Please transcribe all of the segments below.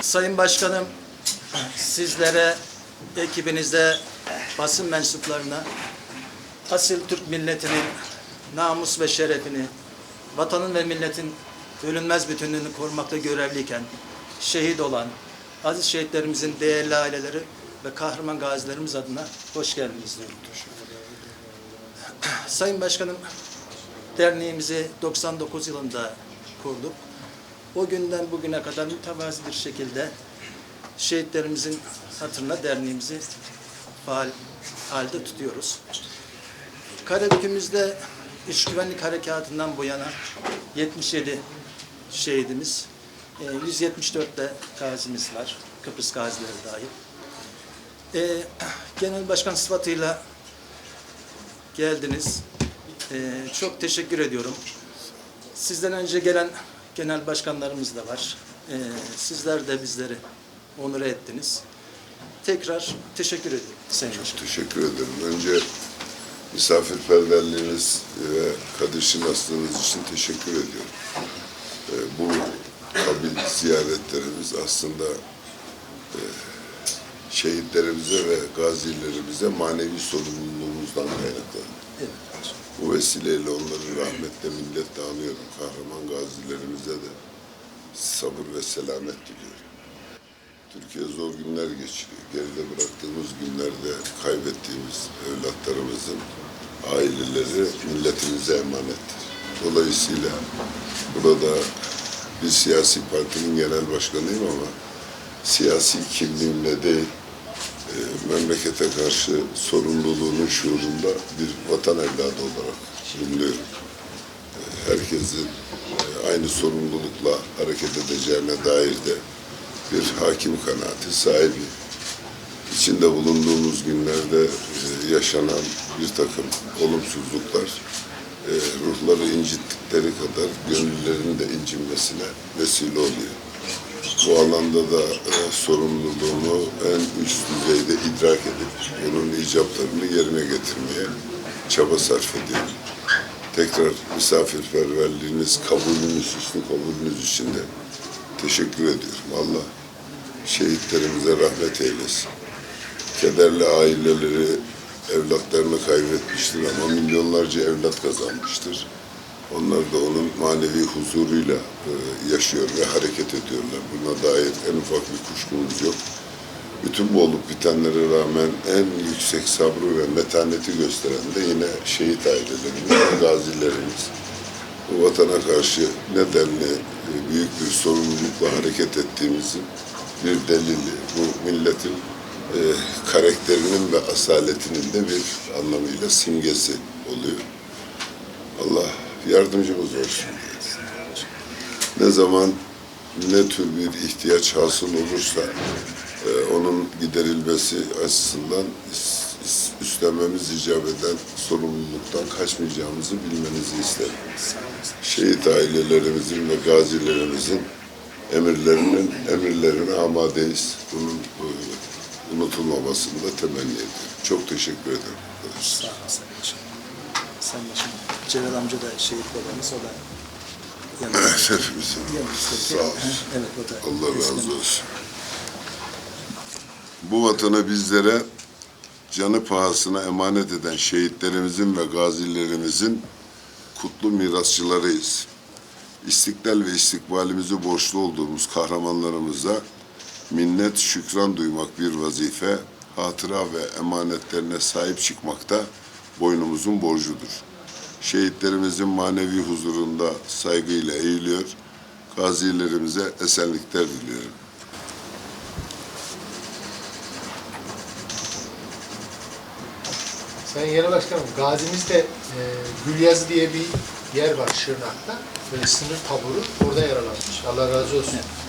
Sayın Başkanım, sizlere, ekibinize, basın mensuplarına, asil Türk milletinin namus ve şerefini, vatanın ve milletin bölünmez bütünlüğünü korumakta görevliyken şehit olan aziz şehitlerimizin değerli aileleri ve kahraman gazilerimiz adına hoş geldiniz diyorum. Sayın Başkanım, derneğimizi 99 yılında kurduk. O günden bugüne kadar mütevazi bir şekilde şehitlerimizin hatırına derneğimizi faal halde tutuyoruz. Karabük'ümüzde iç güvenlik harekatından bu yana 77 şehidimiz, e, 174 de gazimiz var, Kıbrıs gazileri dahil. E, Genel Başkan sıfatıyla geldiniz. E, çok teşekkür ediyorum. Sizden önce gelen genel başkanlarımız da var. Ee, sizler de bizleri onur ettiniz. Tekrar teşekkür ediyorum Sayın Başkan. Teşekkür ederim. Önce misafirperverliğiniz ve kadir şinaslığınız için teşekkür ediyorum. Ee, bu kabil ziyaretlerimiz aslında e, şehitlerimize ve gazilerimize manevi sorumluluğumuzdan kaynaklanıyor. Evet. Bu vesileyle onları rahmetle minnetle anıyorum. Kahraman gazilerimize de sabır ve selamet diliyorum. Türkiye zor günler geçiriyor. Geride bıraktığımız günlerde kaybettiğimiz evlatlarımızın aileleri milletimize emanettir. Dolayısıyla burada bir siyasi partinin genel başkanıyım ama siyasi kimliğimle değil, e, memlekete karşı sorumluluğunun şuurunda bir vatan evladı olarak bulunuyorum. E, herkesin e, aynı sorumlulukla hareket edeceğine dair de bir hakim kanaati sahibi. İçinde bulunduğumuz günlerde e, yaşanan bir takım olumsuzluklar e, ruhları incittikleri kadar gönüllerin de incinmesine vesile oluyor. Bu alanda da e, sorumluluğumu en üst düzeyde idrak edip bunun icaplarını yerine getirmeye çaba sarf ediyorum. Tekrar misafirperverliğiniz, kabulünüz, üstü kabulünüz için de teşekkür ediyorum. Allah şehitlerimize rahmet eylesin. Kederli aileleri evlatlarını kaybetmiştir ama milyonlarca evlat kazanmıştır. Onlar da onun manevi huzuruyla e, yaşıyor ve hareket ediyorlar. Buna dair en ufak bir kuşkumuz yok. Bütün bu olup bitenlere rağmen en yüksek sabrı ve metaneti gösteren de yine şehit ailelerimiz, gazilerimiz. Bu vatana karşı nedenli e, büyük bir sorumlulukla hareket ettiğimizin bir delili. Bu milletin e, karakterinin ve asaletinin de bir anlamıyla simgesi oluyor. Allah yardımcımız olsun. Ne zaman ne tür bir ihtiyaç hasıl olursa e, onun giderilmesi açısından üstlenmemiz icap eden sorumluluktan kaçmayacağımızı bilmenizi isterim. Şehit ailelerimizin ve gazilerimizin emirlerinin emirlerine amadeyiz. Bunun e, unutulmamasını da temenni ediyorum. Çok teşekkür ederim. Sağ olun Başkan. Sayın Başkan, Celal amca da şehit babamız, o da yanımızda. Yanımızda. Sağ olsun. Evet, o da. Allah razı olsun. Bu vatana bizlere canı pahasına emanet eden şehitlerimizin ve gazilerimizin kutlu mirasçılarıyız. İstiklal ve istikbalimizi borçlu olduğumuz kahramanlarımıza minnet, şükran duymak bir vazife, hatıra ve emanetlerine sahip çıkmak da boynumuzun borcudur. Şehitlerimizin manevi huzurunda saygıyla eğiliyor, gazilerimize esenlikler diliyorum. Sayın Genel Başkanım, Gazi'mizde e, Gülyazı diye bir yer var Şırnak'ta. Böyle sınır taburu orada yaralanmış. Allah razı olsun. E,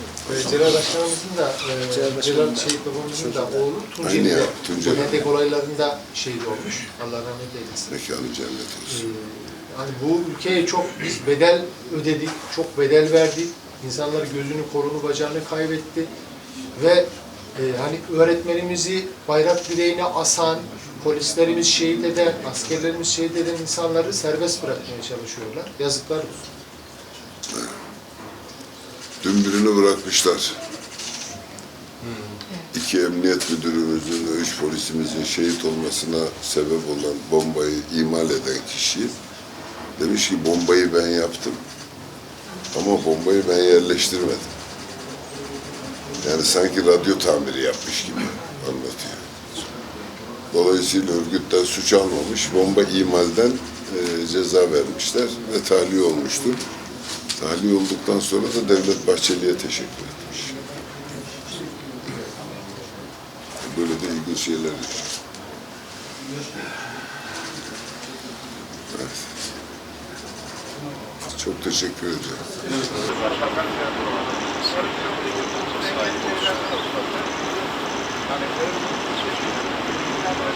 Celal Başkanımızın da, e, Celal Celal, Şehit babamızın da oğlu Tunceli'de ya, Tunceli. Hendek olaylarında şehit olmuş. Allah rahmet eylesin. Mekanı cennet olsun. hani bu ülkeye çok biz bedel ödedik, çok bedel verdik. İnsanlar gözünü, kolunu, bacağını kaybetti. Ve e, hani öğretmenimizi bayrak direğine asan, polislerimiz şehit eden, askerlerimiz şehit eden insanları serbest bırakmaya çalışıyorlar. Yazıklar olsun. Dün birini bırakmışlar. İki emniyet müdürümüzün ve üç polisimizin şehit olmasına sebep olan bombayı imal eden kişi demiş ki bombayı ben yaptım. Ama bombayı ben yerleştirmedim. Yani sanki radyo tamiri yapmış gibi anlatıyor. Dolayısıyla örgütten suç almamış, bomba imalden e, ceza vermişler ve tahliye olmuştur. Tahliye olduktan sonra da Devlet Bahçeli'ye teşekkür etmiş. Böyle de ilginç şeyler Evet. Çok teşekkür ediyorum.